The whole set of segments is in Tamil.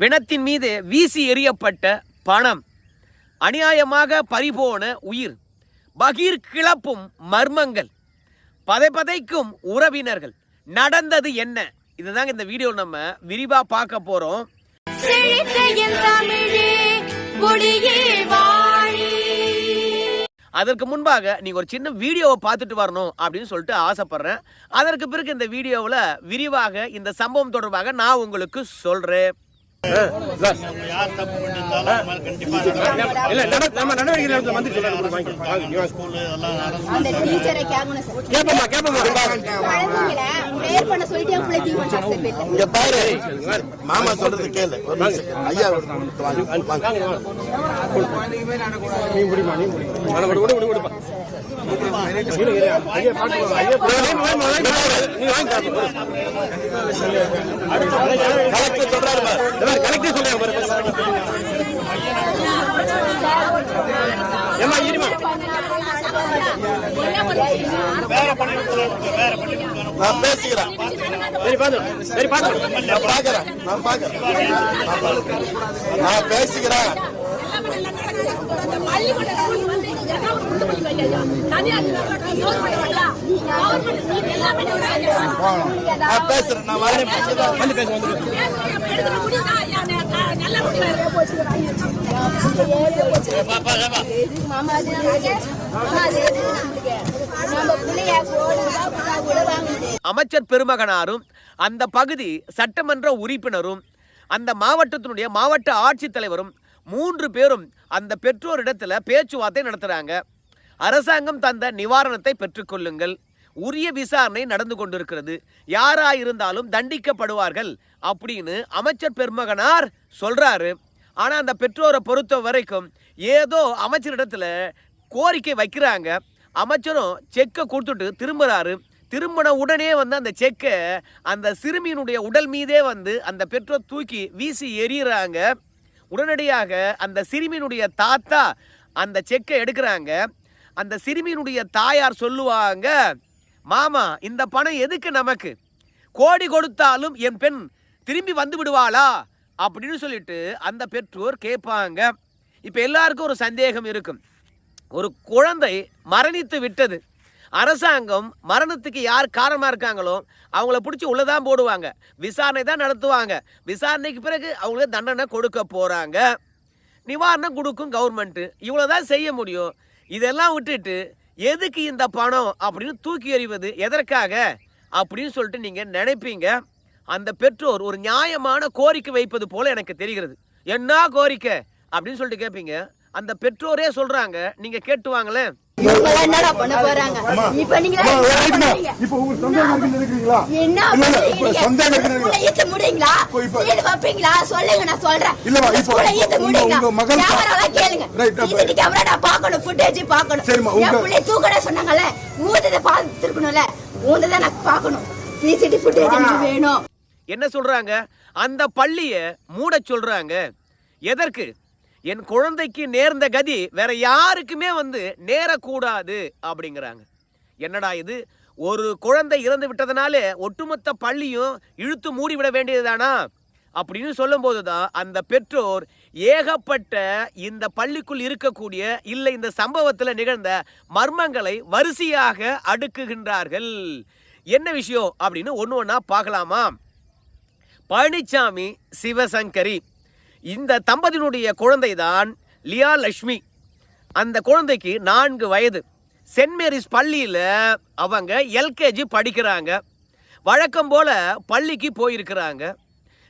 பிணத்தின் மீது வீசி எறியப்பட்ட பணம் அநியாயமாக பறிபோன உயிர் பகீர் கிளப்பும் மர்மங்கள் பதைபதைக்கும் உறவினர்கள். நடந்தது என்ன? இதுதாங்க இந்த வீடியோ நம்ம விரிவா பார்க்க போறோம். அதற்கு முன்பாக நீங்க ஒரு சின்ன வீடியோவை பார்த்துட்டு வரணும் அப்படின்னு சொல்லிட்டு ஆசைப்படுறேன். அதற்கு பிறகு இந்த வீடியோவில் விரிவாக இந்த சம்பவம் தொடர்பாக நான் உங்களுக்கு சொல்றேன். மாமா சொல்றது கேளு ஐயா நீ நீ கலெக்டர் சொல்றாரு கலெக்டர் சொல்றாங்க பாரு ஏமா இருமா நான் பேசிக்கிறேன் சரி சரி நான் பாக்குறேன் நான் பாக்குறேன் நான் பேசிக்கிறேன் பேசுறேன் நான் வரேன் வந்து வந்து மாமா அது மாமா அது நம்ம பிள்ளைய கூட அமைச்சர் பெருமகனாரும் அந்த பகுதி சட்டமன்ற உறுப்பினரும் அந்த மாவட்டத்தினுடைய மாவட்ட ஆட்சித்தலைவரும் மூன்று பேரும் அந்த பெற்றோரிடத்தில் பேச்சுவார்த்தை நடத்துகிறாங்க அரசாங்கம் தந்த நிவாரணத்தை பெற்றுக்கொள்ளுங்கள். உரிய விசாரணை நடந்து கொண்டிருக்கிறது. யாராயிருந்தாலும் தண்டிக்கப்படுவார்கள் அப்படின்னு அமைச்சர் பெருமகனார் சொல்றாரு. ஆனா அந்த பெற்றோரை பொறுத்த வரைக்கும் ஏதோ அமைச்சரிடத்துல கோரிக்கை வைக்கிறாங்க. அமைச்சரும் செக்கை கொடுத்துட்டு திரும்புறாரு. திரும்பின உடனே வந்து அந்த செக்கை அந்த சிறுமியினுடைய உடல் மீதே வந்து அந்த பெற்றோர் தூக்கி வீசி எறிகிறாங்க உடனடியாக அந்த சிறுமியினுடைய தாத்தா அந்த செக்கை எடுக்கிறாங்க. அந்த சிறுமியினுடைய தாயார் சொல்லுவாங்க மாமா இந்த பணம் எதுக்கு நமக்கு? கோடி கொடுத்தாலும் என் பெண் திரும்பி வந்து விடுவாளா? அப்படின்னு சொல்லிட்டு அந்த பெற்றோர் கேட்பாங்க. இப்போ எல்லாருக்கும் ஒரு சந்தேகம் இருக்கும். ஒரு குழந்தை மரணித்து விட்டது. அரசாங்கம் மரணத்துக்கு யார் காரணமாக இருக்காங்களோ அவங்கள பிடிச்சி உள்ளதான் போடுவாங்க. விசாரணை தான் நடத்துவாங்க. விசாரணைக்கு பிறகு அவங்களுக்கு தண்டனை கொடுக்க போகிறாங்க நிவாரணம் கொடுக்கும் கவர்மெண்ட்டு இவ்வளோ தான் செய்ய முடியும். இதெல்லாம் விட்டுட்டு எதுக்கு இந்த பணம் அப்படின்னு தூக்கி எறிவது எதற்காக அப்படின்னு சொல்லிட்டு நீங்கள் நினைப்பீங்க. அந்த பெற்றோர் ஒரு நியாயமான கோரிக்கை வைப்பது போல் எனக்கு தெரிகிறது. என்ன கோரிக்கை அப்படின்னு சொல்லிட்டு கேட்பீங்க அந்த பெற்றோரே சொல்கிறாங்க நீங்கள் கேட்டு வாங்களேன். என்னடா பண்ண போறாங்க? இப்ப நீங்க இப்ப என்ன ஸ்கூல்ல ஈத்து முடியுங்களா? சீல் வைப்பீங்களா? சொல்லுங்க நான் சொல்றேன். இல்லம்மா, இந்த இப்ப ஈத்து முடியுங்களா உங்க மகள் கேளுங்க. சிசிடி கேமரா நான் பார்க்கணும் ஃபுட்டேஜ் பார்க்கணும். சரிம்மா, என் உங்க- பிள்ளை தூக்கட சொன்னாங்கல்ல ஊந்ததை பார்த்துருக்கணும்ல ஊந்ததை நான் பார்க்கணும். சிசிடி ஃபுட்டேஜ் எனக்கு வேணும். என்ன சொல்றாங்க? அந்த பள்ளியை மூட சொல்றாங்க. எதற்கு? என் குழந்தைக்கு நேர்ந்த கதி வேற யாருக்குமே வந்து நேரக்கூடாது அப்படிங்கிறாங்க. என்னடா இது? ஒரு குழந்தை இறந்து விட்டதுனாலே ஒட்டுமொத்த பள்ளியும் இழுத்து மூடிவிட வேண்டியதுதானா? அப்படின்னு சொல்லும்போது தான் அந்த பெற்றோர் ஏகப்பட்ட இந்த பள்ளிக்குள் இருக்கக்கூடிய இல்லை இந்த சம்பவத்தில் நிகழ்ந்த மர்மங்களை வரிசையாக அடுக்குகின்றார்கள். என்ன விஷயம் அப்படின்னு ஒன்று ஒன்றா பார்க்கலாமா? பழனிசாமி சிவசங்கரி. இந்த தம்பதியினுடைய குழந்தை தான் லியா லக்ஷ்மி அந்த குழந்தைக்கு நான்கு வயது. சென்ட் மேரிஸ் பள்ளியில் அவங்க எல்கேஜி படிக்கிறாங்க. வழக்கம் போல் பள்ளிக்கு போயிருக்கிறாங்க.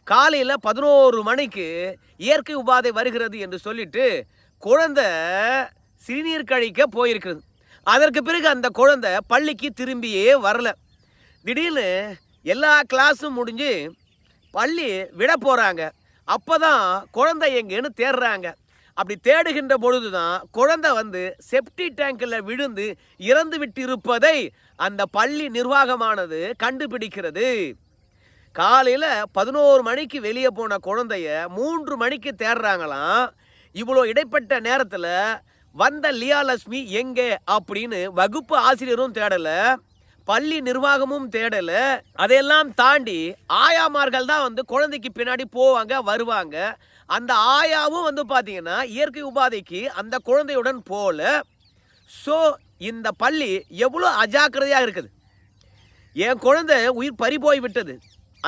காலையில் பதினோரு மணிக்கு இயற்கை உபாதை வருகிறது என்று சொல்லிட்டு குழந்தை சிறுநீர் கழிக்க போயிருக்கிறது. அதற்கு பிறகு அந்த குழந்தை பள்ளிக்கு திரும்பியே வரல. திடீர்னு எல்லா கிளாஸும் முடிஞ்சு பள்ளி விட போகிறாங்க அப்போ தான் குழந்தை எங்கேன்னு தேடுறாங்க அப்படி தேடுகின்ற பொழுது தான் குழந்தை வந்து செப்டி டேங்கில் விழுந்து இறந்து விட்டிருப்பதை அந்த பள்ளி நிர்வாகமானது கண்டுபிடிக்கிறது. காலையில் பதினோரு மணிக்கு வெளியே போன குழந்தைய மூன்று மணிக்கு தேடுறாங்களாம் இவ்வளோ இடைப்பட்ட நேரத்தில் வந்த லியாலட்சுமி எங்கே அப்படின்னு வகுப்பு ஆசிரியரும் தேடலை. பள்ளி நிர்வாகமும் தேடல. அதையெல்லாம் தாண்டி ஆயாமார்கள் தான் வந்து குழந்தைக்கு பின்னாடி போவாங்க வருவாங்க. அந்த ஆயாவும் வந்து பார்த்தீங்கன்னா இயற்கை உபாதைக்கு அந்த குழந்தையுடன் போல. ஸோ இந்த பள்ளி எவ்வளோ அஜாக்கிரதையாக இருக்குது. என் குழந்தை உயிர் பறி போய் விட்டது.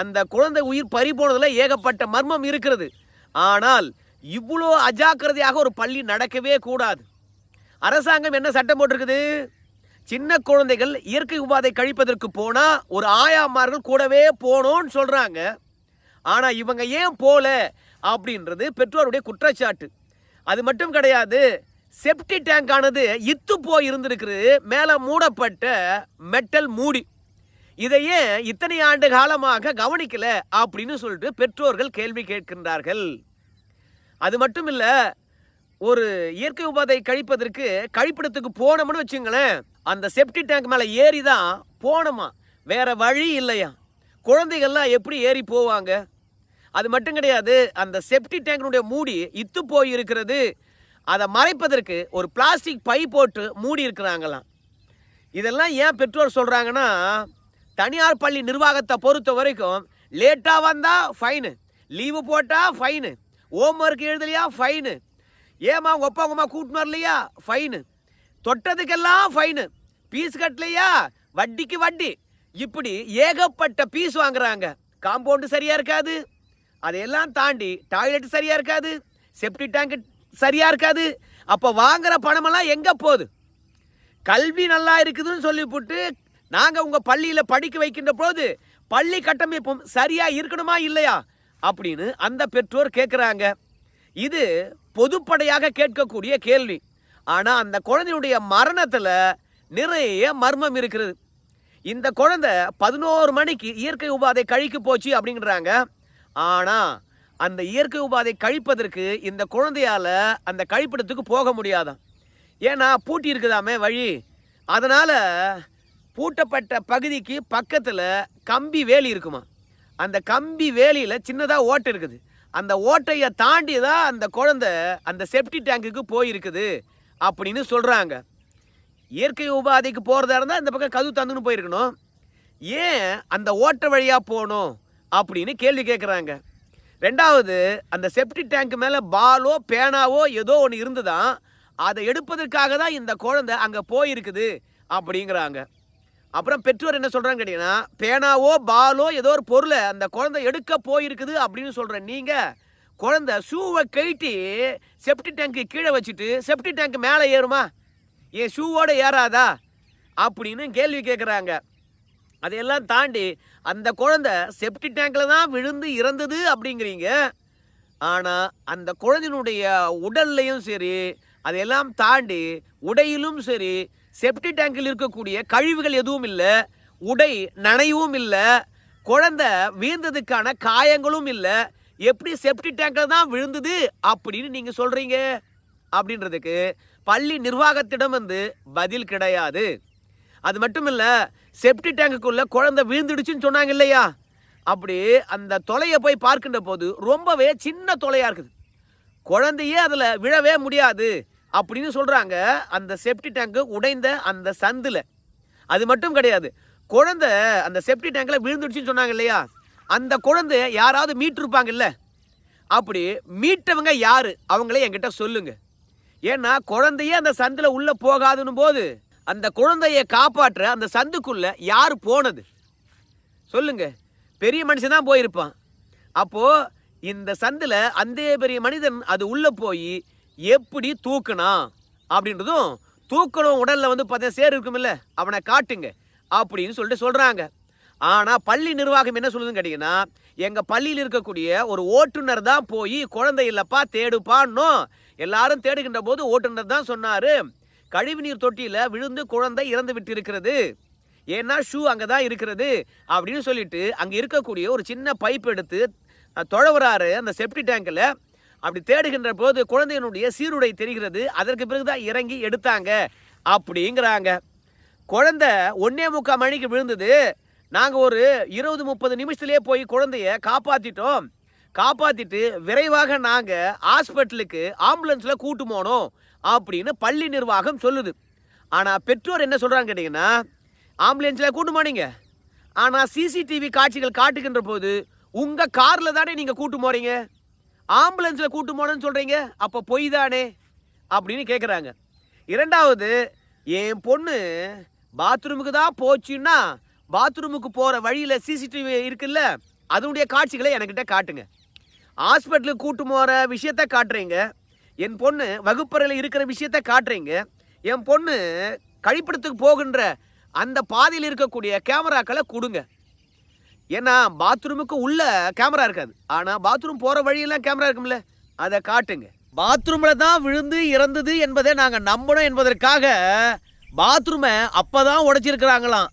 அந்த குழந்தை உயிர் பறி போனதில் ஏகப்பட்ட மர்மம் இருக்கிறது. ஆனால் இவ்வளோ அஜாக்கிரதையாக ஒரு பள்ளி நடக்கவே கூடாது. அரசாங்கம் என்ன சட்டம் போட்டிருக்குது? சின்ன குழந்தைகள் இயற்கை உபாதை கழிப்பதற்கு போனால் ஒரு ஆயாமார்கள் கூடவே போகணும்னு சொல்கிறாங்க ஆனால் இவங்க ஏன் போல அப்படின்றது பெற்றோருடைய குற்றச்சாட்டு. அது மட்டும் கிடையாது செப்டி டேங்க் ஆனது இத்து போய் இருந்திருக்கிறது மேலே மூடப்பட்ட மெட்டல் மூடி. இதையே இத்தனை ஆண்டு காலமாக கவனிக்கல அப்படின்னு சொல்லிட்டு பெற்றோர்கள் கேள்வி கேட்கின்றார்கள். அது மட்டும் இல்லை ஒரு இயற்கை உபாதை கழிப்பதற்கு கழிப்பிடத்துக்கு போனோம்னு வச்சுங்களேன் அந்த செப்டி டேங்க் மேலே ஏறி தான் போனோமா? வேற வழி இல்லையா? குழந்தைகள்லாம் எப்படி ஏறி போவாங்க? அது மட்டும் கிடையாது அந்த செப்டி டேங்கினுடைய மூடி இத்து போய் இருக்கிறது அதை மறைப்பதற்கு ஒரு பிளாஸ்டிக் பை போட்டு மூடி இருக்கிறாங்களாம். இதெல்லாம் ஏன் பெற்றோர் சொல்கிறாங்கன்னா தனியார் பள்ளி நிர்வாகத்தை பொறுத்த வரைக்கும் லேட்டாக வந்தால் ஃபைனு லீவு போட்டால் ஃபைனு ஹோம்ஒர்க் எழுதலையா ஃபைனு ஏமா உங்கள் அப்பா உங்கள் அம்மா கூட்டின்னு வரலையா? ஃபைனு தொட்டதுக்கெல்லாம் ஃபைனு பீஸ் கட்டலையா? வட்டிக்கு வட்டி. இப்படி ஏகப்பட்ட பீஸ் வாங்குறாங்க. காம்பவுண்டு சரியாக இருக்காது. அதையெல்லாம் தாண்டி டாய்லெட் சரியாக இருக்காது. செப்டி டேங்க் சரியாக இருக்காது. அப்போ வாங்குகிற பணமெல்லாம் எங்கே போகுது? கல்வி நல்லா இருக்குதுன்னு சொல்லிவிட்டு நாங்கள் உங்கள் பள்ளியில் படிக்க வைக்கின்ற போது பள்ளி கட்டமைப்பும் சரியாக இருக்கணுமா இல்லையா? அப்படின்னு அந்த பெற்றோர் கேட்குறாங்க இது பொதுப்படையாக கேட்கக்கூடிய கேள்வி. ஆனால் அந்த குழந்தையுடைய மரணத்தில் நிறைய மர்மம் இருக்கிறது. இந்த குழந்தை பதினோரு மணிக்கு இயற்கை உபாதை கழிக்கு போச்சு அப்படிங்கிறாங்க. ஆனால் அந்த இயற்கை உபாதை கழிப்பதற்கு இந்த குழந்தையால் அந்த கழிப்பிடத்துக்கு போக முடியாதாம் ஏன்னா பூட்டி இருக்குதாமே வழி. அதனால் பூட்டப்பட்ட பகுதிக்கு பக்கத்தில் கம்பி வேலி இருக்குமா? அந்த கம்பி வேலியில் சின்னதாக ஓட்டு இருக்குது. அந்த ஓட்டையை தாண்டி தான் அந்த குழந்தை அந்த செப்டி டேங்குக்கு போயிருக்குது அப்படின்னு சொல்கிறாங்க இயற்கை உபாதைக்கு போகிறதா இருந்தால் இந்த பக்கம் கதவு தந்துன்னு போயிருக்கணும். ஏன் அந்த ஓட்டை வழியாக போகணும் அப்படின்னு கேள்வி கேட்குறாங்க ரெண்டாவது அந்த செப்டி டேங்க் மேலே பாலோ பேனாவோ ஏதோ ஒன்று இருந்துதான் அதை எடுப்பதற்காக தான் இந்த குழந்தை அங்கே போயிருக்குது அப்படிங்கிறாங்க. அப்புறம் பெற்றோர் என்ன சொல்கிறாங்க கேட்டிங்கன்னா பேனாவோ பாலோ ஏதோ ஒரு பொருளை அந்த குழந்தை எடுக்க போயிருக்குது அப்படின்னு சொல்கிறேன் நீங்கள் குழந்தை ஷூவை கழட்டி செப்டி டேங்க்கு கீழே வச்சுட்டு செப்டி டேங்க் மேலே ஏறுமா? ஏன் ஷூவோட ஏறாதா? அப்படின்னு கேள்வி கேட்குறாங்க அதையெல்லாம் தாண்டி அந்த குழந்தை செப்டி டேங்கில் தான் விழுந்து இறந்தது அப்படிங்கிறீங்க. ஆனால் அந்த குழந்தையினுடைய உடல்லையும் சரி அதையெல்லாம் தாண்டி உடையிலும் சரி செப்டி டேங்கில் இருக்கக்கூடிய கழிவுகள் எதுவும் இல்லை உடை நனைவும் இல்லை குழந்தை வீழ்ந்ததுக்கான காயங்களும் இல்லை. எப்படி செப்டி டேங்கில் தான் விழுந்தது அப்படின்னு நீங்கள் சொல்கிறீங்க அப்படின்றதுக்கு பள்ளி நிர்வாகத்திடம் வந்து பதில் கிடையாது. அது மட்டும் இல்லை செப்டி டேங்குக்குள்ளே குழந்தை விழுந்துடுச்சுன்னு சொன்னாங்க இல்லையா? அப்படி அந்த தொலையை போய் பார்க்கின்ற போது ரொம்பவே சின்ன தொலையாக இருக்குது. குழந்தையே அதில் விழவே முடியாது. அப்படின்னு சொல்கிறாங்க அந்த செப்டி டேங்கு உடைந்த அந்த சந்தில். அது மட்டும் கிடையாது. குழந்தை அந்த செப்டி டேங்கில் விழுந்துடுச்சுன்னு சொன்னாங்க இல்லையா? அந்த குழந்தை யாராவது மீட்டிருப்பாங்கல்ல? அப்படி மீட்டவங்க யார்? அவங்களே என்கிட்ட சொல்லுங்க. ஏன்னா குழந்தையே அந்த சந்தில் உள்ளே போகாதுன்னு போது அந்த குழந்தையை காப்பாற்ற அந்த சந்துக்குள்ளே யார் போனது? சொல்லுங்க. பெரிய மனுஷன் தான் போயிருப்பான். அப்போது இந்த சந்தில் அந்த பெரிய மனிதன் அது உள்ளே போய் எப்படி தூக்குனா அப்படின்றதும் தூக்கணும் உடலில் வந்து பார்த்தா சேர் இருக்குமில்ல அவனை காட்டுங்க அப்படின்னு சொல்லிட்டு சொல்கிறாங்க ஆனால் பள்ளி நிர்வாகம் என்ன சொல்லுதுன்னு கேட்டிங்கன்னா எங்கள் பள்ளியில் இருக்கக்கூடிய ஒரு ஓட்டுநர் தான் போய் குழந்தை இல்லைப்பா தேடுப்பான்னோ எல்லாரும் தேடுகின்ற போது ஓட்டுநர் தான் சொன்னார் கழிவுநீர் தொட்டியில் விழுந்து குழந்தை இறந்து விட்டு இருக்கிறது ஏன்னா ஷூ அங்கே தான் இருக்கிறது அப்படின்னு சொல்லிட்டு அங்கே இருக்கக்கூடிய ஒரு சின்ன பைப் எடுத்து தொழவுறாரு அந்த செப்டி டேங்கில். அப்படி தேடுகின்ற போது குழந்தையினுடைய சீருடை தெரிகிறது அதற்கு பிறகு தான் இறங்கி எடுத்தாங்க அப்படிங்கிறாங்க. குழந்தை ஒன்னே முக்கால் மணிக்கு விழுந்தது. நாங்கள் ஒரு இருபது முப்பது நிமிஷத்துலேயே போய் குழந்தைய காப்பாற்றிட்டோம் காப்பாற்றிட்டு விரைவாக நாங்கள் ஹாஸ்பிட்டலுக்கு ஆம்புலன்ஸில் கூட்டு போனோம் அப்படின்னு பள்ளி நிர்வாகம் சொல்லுது. ஆனால் பெற்றோர் என்ன சொல்கிறாங்க கேட்டிங்கன்னா ஆம்புலன்ஸில் கூட்டு போனீங்க. ஆனால் சிசிடிவி காட்சிகள் காட்டுகின்ற போது உங்கள் காரில் தானே நீங்கள் கூட்டு போகிறீங்க ஆம்புலன்ஸில் கூட்டு போனேன்னு சொல்கிறீங்க அப்போ பொய் தானே அப்படின்னு கேட்குறாங்க இரண்டாவது என் பொண்ணு பாத்ரூமுக்கு தான் போச்சுன்னா பாத்ரூமுக்கு போகிற வழியில் சிசிடிவி இருக்குல்ல அதனுடைய காட்சிகளை என்கிட்ட காட்டுங்க. ஹாஸ்பிட்டலுக்கு கூட்டு போகிற விஷயத்த காட்டுறீங்க. என் பொண்ணு வகுப்பறையில் இருக்கிற விஷயத்த காட்டுறீங்க. என் பொண்ணு கழிப்பிடத்துக்கு போகின்ற அந்த பாதையில் இருக்கக்கூடிய கேமராக்களை கொடுங்க. ஏன்னா பாத்ரூமுக்கு உள்ள கேமரா இருக்காது. ஆனால் பாத்ரூம் போகிற வழியெல்லாம் கேமரா இருக்கும்ல. அதை காட்டுங்க. பாத்ரூமில் தான் விழுந்து இறந்தது என்பதை நாங்கள் நம்பணும் என்பதற்காக பாத்ரூமை அப்போ தான் உடைச்சிருக்கிறாங்களாம்.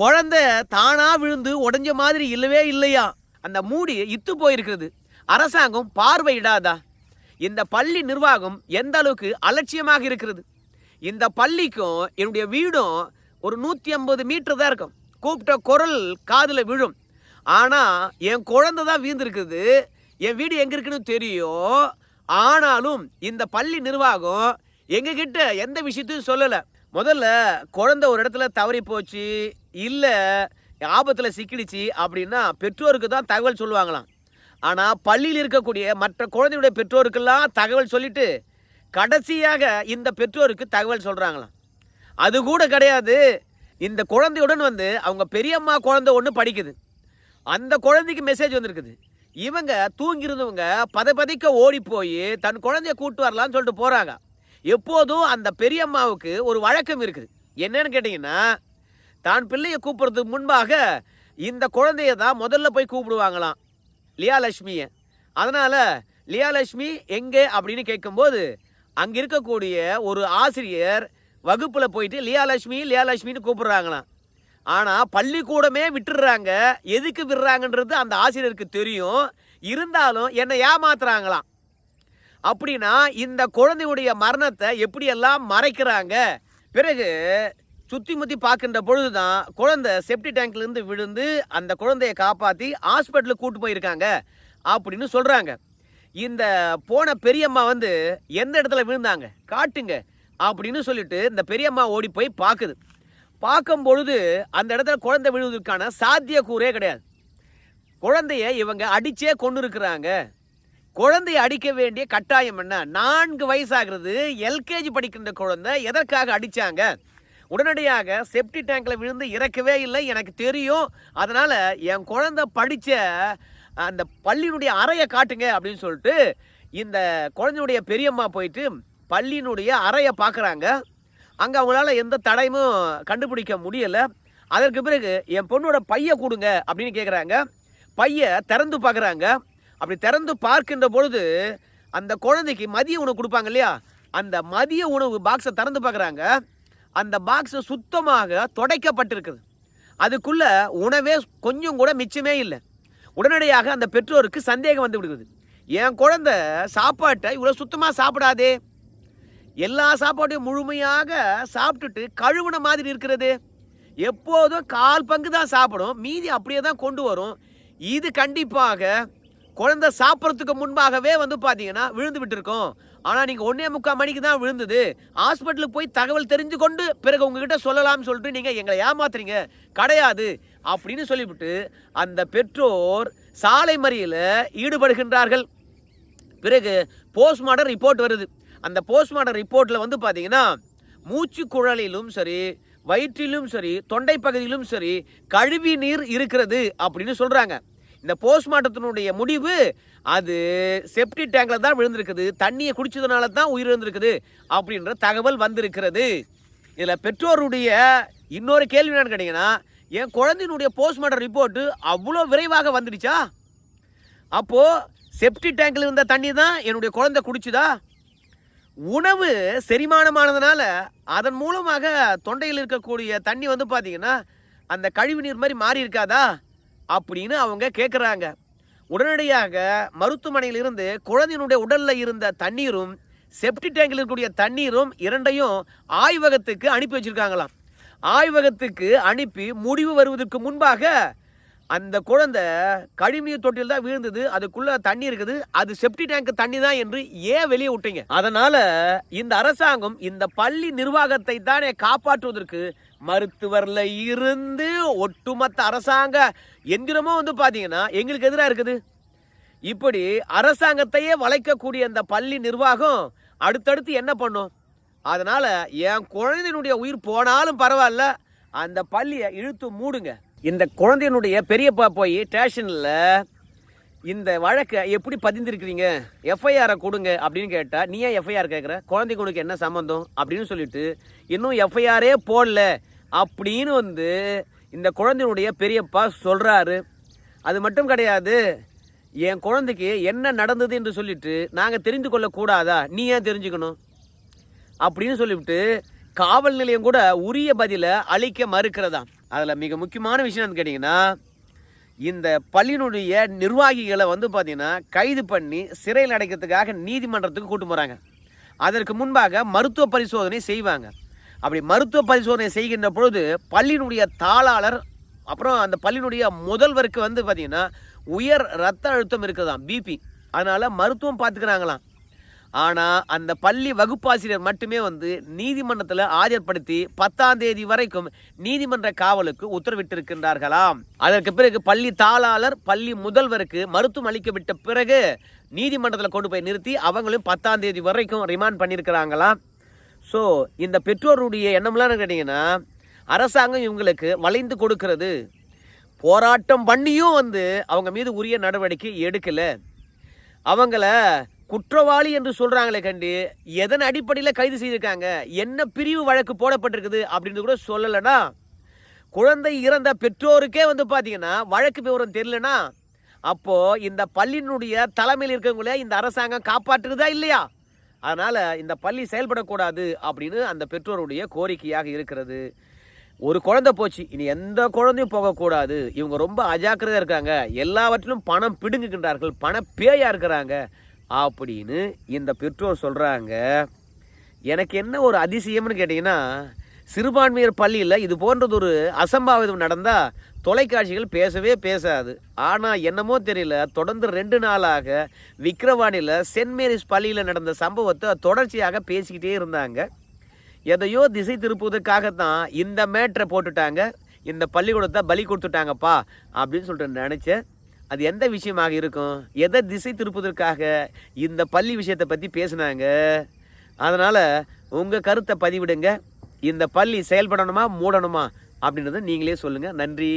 குழந்தை தானாக விழுந்து உடஞ்ச மாதிரி இல்லவே இல்லையா? அந்த மூடி இத்து போயிருக்கிறது. அரசாங்கம் பார்வையிடாதா இந்த பள்ளி நிர்வாகம் எந்த அளவுக்கு அலட்சியமாக இருக்கிறது? இந்த பள்ளிக்கும் என்னுடைய வீடும் ஒரு நூற்றி ஐம்பது மீட்டர் தான் இருக்கும். கூப்பிட்ட குரல் காதில் விழும். ஆனால் என் குழந்தை தான் வீழ்ந்துருக்குது என் வீடு எங்கே இருக்குன்னு தெரியும். ஆனாலும் இந்த பள்ளி நிர்வாகம் எங்ககிட்ட எந்த விஷயத்தையும் சொல்லலை. முதல்ல குழந்தை ஒரு இடத்துல தவறி போச்சு இல்லை ஆபத்தில் சிக்கிடுச்சு அப்படின்னா பெற்றோருக்கு தான் தகவல் சொல்லுவாங்களாம். ஆனால் பள்ளியில் இருக்கக்கூடிய மற்ற குழந்தையுடைய பெற்றோருக்கெல்லாம் தகவல் சொல்லிட்டு கடைசியாக இந்த பெற்றோருக்கு தகவல் சொல்கிறாங்களாம் அது கூட கிடையாது. இந்த குழந்தையுடன் வந்து அவங்க பெரியம்மா குழந்தை ஒன்று படிக்குது. அந்த குழந்தைக்கு மெசேஜ் வந்திருக்குது. இவங்க தூங்கியிருந்தவங்க பத பதைக்க ஓடி போய் தன் குழந்தைய கூட்டு வரலான்னு சொல்லிட்டு போகிறாங்க எப்போதும் அந்த பெரியம்மாவுக்கு ஒரு வழக்கம் இருக்குது. என்னன்னு கேட்டிங்கன்னா தான் பிள்ளையை கூப்பிட்றதுக்கு முன்பாக இந்த குழந்தைய தான் முதல்ல போய் கூப்பிடுவாங்களாம் லியாலட்சுமியை அதனால் லியாலட்சுமி எங்கே அப்படின்னு கேட்கும்போது அங்கே இருக்கக்கூடிய ஒரு ஆசிரியர் வகுப்பில் போயிட்டு லியாலட்சுமி லியாலட்சுமின்னு கூப்பிட்றாங்களாம். ஆனால் பள்ளிக்கூடமே விட்டுடுறாங்க எதுக்கு விடுறாங்கன்றது அந்த ஆசிரியருக்கு தெரியும். இருந்தாலும் என்னை ஏமாத்துறாங்களாம். அப்படின்னா இந்த குழந்தையுடைய மரணத்தை எப்படியெல்லாம் மறைக்கிறாங்க? பிறகு சுற்றி முற்றி பார்க்கின்ற பொழுது தான் குழந்தை செப்டி டேங்க்லேருந்து விழுந்து அந்த குழந்தையை காப்பாற்றி ஹாஸ்பிட்டலுக்கு கூட்டு போயிருக்காங்க அப்படின்னு சொல்கிறாங்க இந்த போன பெரியம்மா வந்து எந்த இடத்துல விழுந்தாங்க? காட்டுங்க அப்படின்னு சொல்லிட்டு இந்த பெரியம்மா ஓடி போய் பார்க்குது. பார்க்கும் பொழுது அந்த இடத்துல குழந்தை விழுவதற்கான சாத்தியக்கூறே கிடையாது. குழந்தைய இவங்க அடிச்சே கொண்டு இருக்கிறாங்க குழந்தைய அடிக்க வேண்டிய கட்டாயம் என்ன? நான்கு வயசாகிறது எல்கேஜி படிக்கின்ற குழந்தை எதற்காக அடித்தாங்க உடனடியாக செப்டி டேங்கில் விழுந்து இறக்கவே இல்லை எனக்கு தெரியும். அதனால் என் குழந்தை படித்த அந்த பள்ளியினுடைய அறையை காட்டுங்க அப்படின்னு சொல்லிட்டு இந்த குழந்தையுடைய பெரியம்மா போயிட்டு பள்ளியினுடைய அறையை பார்க்குறாங்க. அங்கே அவங்களால எந்த தடையும் கண்டுபிடிக்க முடியலை. அதற்கு பிறகு என் பொண்ணோட பைய கொடுங்க அப்படின்னு கேட்குறாங்க பைய திறந்து பார்க்குறாங்க அப்படி திறந்து பார்க்கின்ற பொழுது அந்த குழந்தைக்கு மதிய உணவு கொடுப்பாங்க இல்லையா? அந்த மதிய உணவு பாக்ஸை திறந்து பார்க்குறாங்க அந்த பாக்ஸ் சுத்தமாக துடைக்கப்பட்டிருக்குது. அதுக்குள்ள உணவே கொஞ்சம் கூட மிச்சமே இல்லை. உடனடியாக அந்த பெற்றோருக்கு சந்தேகம் வந்து விடுகிறது. என் குழந்தை சாப்பாட்டை இவ்வளோ சுத்தமாக சாப்பிடாதே. எல்லா சாப்பாட்டையும் முழுமையாக சாப்பிட்டுட்டு கழுவுன மாதிரி இருக்கிறது. எப்போதும் கால் பங்கு தான் சாப்பிடும். மீதி அப்படியே தான் கொண்டு வரும். இது கண்டிப்பாக குழந்தை சாப்பிட்றதுக்கு முன்பாகவே வந்து பார்த்தீங்கன்னா விழுந்து விட்டுருக்கோம். ஆனால் நீங்கள் ஒன்றே முக்கால் மணிக்கு தான் விழுந்தது. ஹாஸ்பிட்டலுக்கு போய் தகவல் தெரிஞ்சு கொண்டு பிறகு உங்ககிட்ட சொல்லலாம்னு சொல்லிட்டு நீங்கள் எங்களை ஏமாத்துறீங்க. கிடையாது. அப்படின்னு சொல்லிவிட்டு அந்த பெற்றோர் சாலை மறியலில் ஈடுபடுகின்றார்கள். பிறகு போஸ்ட்மார்டம் ரிப்போர்ட் வருது. அந்த போஸ்ட்மார்ட்டம் ரிப்போர்ட்டில் வந்து பார்த்தீங்கன்னா மூச்சு குழலிலும் சரி வயிற்றிலும் சரி தொண்டை பகுதியிலும் சரி கழுவி நீர் இருக்கிறது அப்படின்னு சொல்கிறாங்க இந்த போஸ்ட்மார்ட்டத்தினுடைய முடிவு அது செப்டி டேங்கில் தான் விழுந்திருக்குது. தண்ணியை குடிச்சதுனால தான் உயிரிழந்திருக்குது அப்படின்ற தகவல் வந்திருக்கிறது. இதில் பெற்றோருடைய இன்னொரு கேள்வி என்னன்னு கேட்டிங்கன்னா என் குழந்தையினுடைய போஸ்ட்மார்ட்டம் ரிப்போர்ட்டு அவ்வளோ விரைவாக வந்துடுச்சா? அப்போது செப்டி டேங்கில் இருந்த தண்ணி தான் என்னுடைய குழந்தை குடிச்சுதா? உணவு செரிமானமானதுனால அதன் மூலமாக தொண்டையில் இருக்கக்கூடிய தண்ணி வந்து பார்த்தீங்கன்னா அந்த கழிவு நீர் மாதிரி மாறி இருக்காதா? அப்படின்னு அவங்க கேட்குறாங்க உடனடியாக மருத்துவமனையில் இருந்து குழந்தையினுடைய உடலில் இருந்த தண்ணீரும் செப்டி டேங்கில் இருக்கக்கூடிய தண்ணீரும் இரண்டையும் ஆய்வகத்துக்கு அனுப்பி வச்சுருக்காங்களாம். ஆய்வகத்துக்கு அனுப்பி முடிவு வருவதற்கு முன்பாக அந்த குழந்தை கழிவுநீர் தொட்டியில் தான் விழுந்தது அதுக்குள்ள தண்ணி இருக்குது. அது செப்டி டேங்க் தண்ணி தான் என்று ஏன் வெளியே விட்டீங்க? அதனால இந்த அரசாங்கம் இந்த பள்ளி நிர்வாகத்தை தானே காப்பாற்றுவதற்கு மருத்துவர்ல இருந்து ஒட்டுமொத்த அரசாங்க எந்திரமும் வந்து பாத்தீங்கன்னா எங்களுக்கு எதிராக இருக்குது. இப்படி அரசாங்கத்தையே வளைக்கக்கூடிய அந்த பள்ளி நிர்வாகம் அடுத்தடுத்து என்ன பண்ணும்? அதனால என் குழந்தையினுடைய உயிர் போனாலும் பரவாயில்ல. அந்த பள்ளியை இழுத்து மூடுங்க. இந்த குழந்தையினுடைய பெரியப்பா போய் ஸ்டேஷனில் இந்த வழக்கை எப்படி பதிந்திருக்கிறீங்க? எஃப்ஐஆரை கொடுங்க அப்படின்னு கேட்டால் நீ ஏன் எஃப்ஐஆர் கேட்குற குழந்தைக்கு உனக்கு என்ன சம்மந்தம் அப்படின்னு சொல்லிட்டு இன்னும் எஃப்ஐஆரே போடல. அப்படின்னு வந்து இந்த குழந்தையினுடைய பெரியப்பா சொல்கிறாரு அது மட்டும் கிடையாது என் குழந்தைக்கு என்ன நடந்தது? என்று சொல்லிட்டு நாங்கள் தெரிந்து கொள்ளக்கூடாதா நீ ஏன் தெரிஞ்சுக்கணும்? அப்படின்னு சொல்லிவிட்டு காவல் நிலையம் கூட உரிய பதிலை அளிக்க மறுக்கிறதா அதில் மிக முக்கியமான விஷயம் என்னன்னு கேட்டிங்கன்னா இந்த பள்ளியினுடைய நிர்வாகிகளை வந்து பார்த்திங்கன்னா கைது பண்ணி சிறையில் அடைக்கிறதுக்காக நீதிமன்றத்துக்கு கூட்டு போகிறாங்க அதற்கு முன்பாக மருத்துவ பரிசோதனை செய்வாங்க. அப்படி மருத்துவ பரிசோதனை செய்கின்ற பொழுது பள்ளியினுடைய தாளாளர் அப்புறம் அந்த பள்ளியினுடைய முதல்வருக்கு வந்து பார்த்திங்கன்னா உயர் ரத்த அழுத்தம் இருக்குதாம் பிபி அதனால் மருத்துவம் பார்த்துக்கிறாங்களாம். ஆனால் அந்த பள்ளி வகுப்பாசிரியர் மட்டுமே வந்து நீதிமன்றத்தில் ஆஜர்படுத்தி பத்தாம் தேதி வரைக்கும் நீதிமன்ற காவலுக்கு உத்தரவிட்டிருக்கின்றார்களாம். அதற்கு பிறகு பள்ளி தாளாளர் பள்ளி முதல்வருக்கு மருத்துவம் அளிக்கப்பட்ட பிறகு நீதிமன்றத்தில் கொண்டு போய் நிறுத்தி அவங்களும் பத்தாம் தேதி வரைக்கும் ரிமாண்ட் பண்ணியிருக்கிறாங்களாம் ஸோ இந்த பெற்றோருடைய எண்ணம்லாம் கேட்டிங்கன்னா அரசாங்கம் இவங்களுக்கு வளைந்து கொடுக்கிறது. போராட்டம் பண்ணியும் வந்து அவங்க மீது உரிய நடவடிக்கை எடுக்கலை. அவங்கள குற்றவாளி என்று சொல்றாங்களே கண்டு எதன் அடிப்படையில் கைது செய்திருக்காங்க? என்ன பிரிவு வழக்கு போடப்பட்டிருக்குது அப்படின்னு கூட சொல்லலைன்னா குழந்தை இறந்த பெற்றோருக்கே வந்து பார்த்தீங்கன்னா வழக்கு விவரம் தெரியலனா அப்போது இந்த பள்ளியினுடைய தலைமையில் இருக்கவங்கள இந்த அரசாங்கம் காப்பாற்றுதா இல்லையா? அதனால் இந்த பள்ளி செயல்படக்கூடாது அப்படின்னு அந்த பெற்றோருடைய கோரிக்கையாக இருக்கிறது. ஒரு குழந்தை போச்சு இனி எந்த குழந்தையும் போகக்கூடாது. இவங்க ரொம்ப அஜாக்கிரதையாக இருக்காங்க. எல்லாவற்றிலும் பணம் பிடுங்குகின்றார்கள் பண பேயாக இருக்கிறாங்க. அப்படின்னு இந்த பெற்றோர் சொல்கிறாங்க எனக்கு என்ன ஒரு அதிசயம்னு கேட்டிங்கன்னா சிறுபான்மையர் பள்ளியில் இது போன்றது ஒரு அசம்பாவிதம் நடந்தால் தொலைக்காட்சிகள் பேசவே பேசாது. ஆனால் என்னமோ தெரியல தொடர்ந்து ரெண்டு நாளாக விக்கிரவாணியில் சென்ட் மேரிஸ் பள்ளியில் நடந்த சம்பவத்தை தொடர்ச்சியாக பேசிக்கிட்டே இருந்தாங்க. எதையோ திசை திருப்புவதற்காகத்தான் இந்த மேட்ரை போட்டுட்டாங்க. இந்த பள்ளிக்கூடத்தை பலி கொடுத்துட்டாங்கப்பா அப்படின்னு சொல்லிட்டு நினச்சேன். அது எந்த விஷயமாக இருக்கும்? எதை திசை திருப்புவதற்காக இந்த பள்ளி விஷயத்தை பற்றி பேசுனாங்க? அதனால் உங்கள் கருத்தை பதிவிடுங்க. இந்த பள்ளி செயல்படணுமா மூடணுமா? அப்படின்றத நீங்களே சொல்லுங்கள் நன்றி.